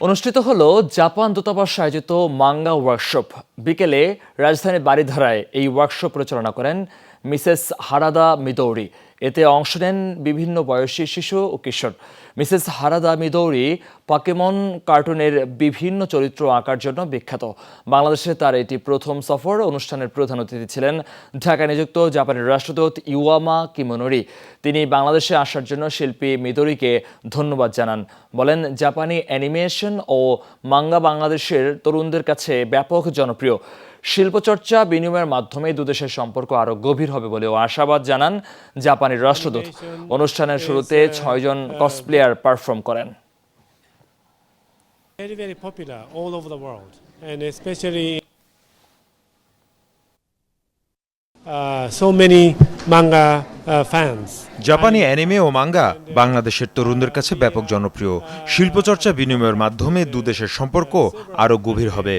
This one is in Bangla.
অনুষ্ঠিত হলো জাপান দূতাবাস আয়োজিত মাঙ্গা ওয়ার্কশপ বিকেলে রাজধানীর বাড়িধারায় এই ওয়ার্কশপ পরিচালনা করেন মিসেস হারাদা মিদৌরি। এতে অংশ নেন বিভিন্ন বয়সী শিশু ও কিশোর। মিসেস হারাদা মিদৌরি পাকেমন কার্টুনের বিভিন্ন চরিত্র আঁকার জন্য বিখ্যাত। বাংলাদেশে তার এটি প্রথম সফর। অনুষ্ঠানের প্রধান অতিথি ছিলেন ঢাকায় নিযুক্ত জাপানের রাষ্ট্রদূত ইউয়ামা কিমোনোরি। তিনি বাংলাদেশে আসার জন্য শিল্পী মিদোরিকে ধন্যবাদ জানান। বলেন, জাপানি অ্যানিমেশন ও মাঙ্গা বাংলাদেশের তরুণদের কাছে ব্যাপক জনপ্রিয়। শিল্পচর্চা বিনিময়ের মাধ্যমে দুদেশের সম্পর্ক আরও গভীর হবে বলেও আশাবাদ জানান জাপানি রাষ্ট্রদূত। অনুষ্ঠানের শুরুতে ছয়জন কসপ্লেয়ার পারফর্ম করেন। Uh, so many manga জাপানি অ্যানিমে ও মাঙ্গা বাংলাদেশের তরুণদের কাছে ব্যাপক জনপ্রিয়। শিল্পচর্চা বিনিময়ের মাধ্যমে দুদেশের সম্পর্ক আরও গভীর হবে।